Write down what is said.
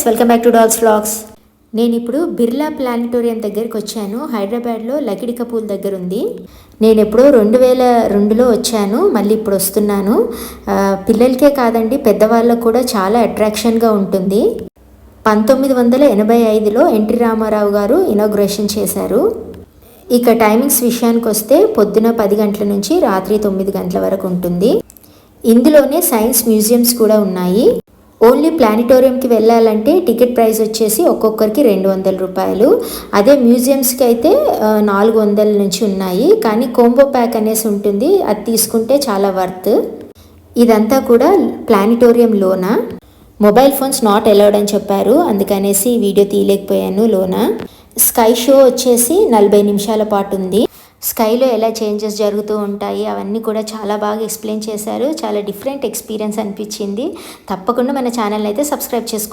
Friends welcome back to dolls vlogs. నేను ఇప్పుడు Birla planetarium దగ్గరికి వచ్చాను. హైదరాబాద్లో లకిడి కపూల్ దగ్గర ఉంది. నేను ఎప్పుడో రెండు వేల రెండులో వచ్చాను. మళ్ళీ ఇప్పుడు వస్తున్నాను. పిల్లలకే కాదండి పెద్దవాళ్ళకు కూడా చాలా అట్రాక్షన్గా ఉంటుంది. పంతొమ్మిది వందల ఎనభై ఐదులో ఎన్టీ రామారావు గారు ఇనాగ్రేషన్ చేశారు. ఇక టైమింగ్స్ విషయానికి వస్తే పొద్దున పది గంటల నుంచి రాత్రి తొమ్మిది గంటల వరకు ఉంటుంది. ఇందులోనే సైన్స్ మ్యూజియంస్ కూడా ఉన్నాయి. ఓన్లీ ప్లానిటోరియంకి వెళ్ళాలంటే టికెట్ ప్రైస్ వచ్చేసి ఒక్కొక్కరికి రెండు వందల రూపాయలు. అదే మ్యూజియంస్కి అయితే నాలుగు వందల నుంచి ఉన్నాయి. కానీ కోంబో ప్యాక్ అనేసి ఉంటుంది. అది తీసుకుంటే చాలా వర్త్. ఇదంతా కూడా ప్లానిటోరియం లోన? మొబైల్ ఫోన్స్ నాట్ అలౌడ్ అని చెప్పారు. అందుకనేసి వీడియో తీయలేకపోయాను లోన? స్కై షో వచ్చేసి నలభై నిమిషాల పాటు ఉంది. స్కైలో ఎలా చేంజెస్ జరుగుతూ ఉంటాయి అవన్నీ కూడా చాలా బాగా ఎక్స్ప్లెయిన్ చేశారు. చాలా డిఫరెంట్ ఎక్స్పీరియన్స్ అనిపించింది. తప్పకుండా మన ఛానల్ అయితే సబ్స్క్రైబ్ చేసుకో